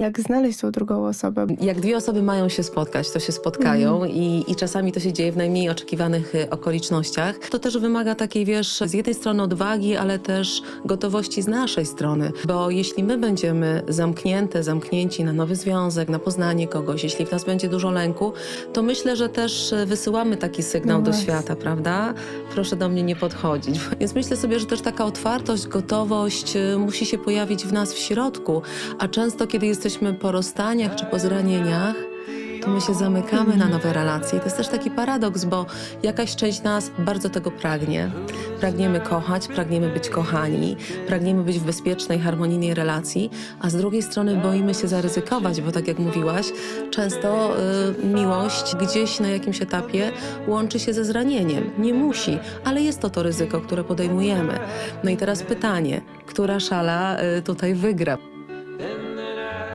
Jak znaleźć tą drugą osobę? Jak dwie osoby mają się spotkać, to się spotkają i, i czasami to się dzieje w najmniej oczekiwanych y, okolicznościach. To też wymaga takiej, wiesz, z jednej strony odwagi, ale też gotowości z naszej strony. Bo jeśli my będziemy zamknięte, zamknięci na nowy związek, na poznanie kogoś, jeśli w nas będzie dużo lęku, to myślę, że też y, wysyłamy taki sygnał No do właśnie. świata, prawda? Proszę do mnie nie podchodzić. Więc myślę sobie, że też taka otwartość, gotowość y, musi się pojawić w nas w środku. A często, kiedy jesteśmy po rozstaniach czy po zranieniach, to my się zamykamy na nowe relacje. To jest też taki paradoks, bo jakaś część nas bardzo tego pragnie. Pragniemy kochać, pragniemy być kochani, pragniemy być w bezpiecznej, harmonijnej relacji, a z drugiej strony boimy się zaryzykować, bo tak jak mówiłaś, często y, miłość gdzieś na jakimś etapie łączy się ze zranieniem. Nie musi, ale jest to to ryzyko, które podejmujemy. No i teraz pytanie, która szala y, tutaj wygra?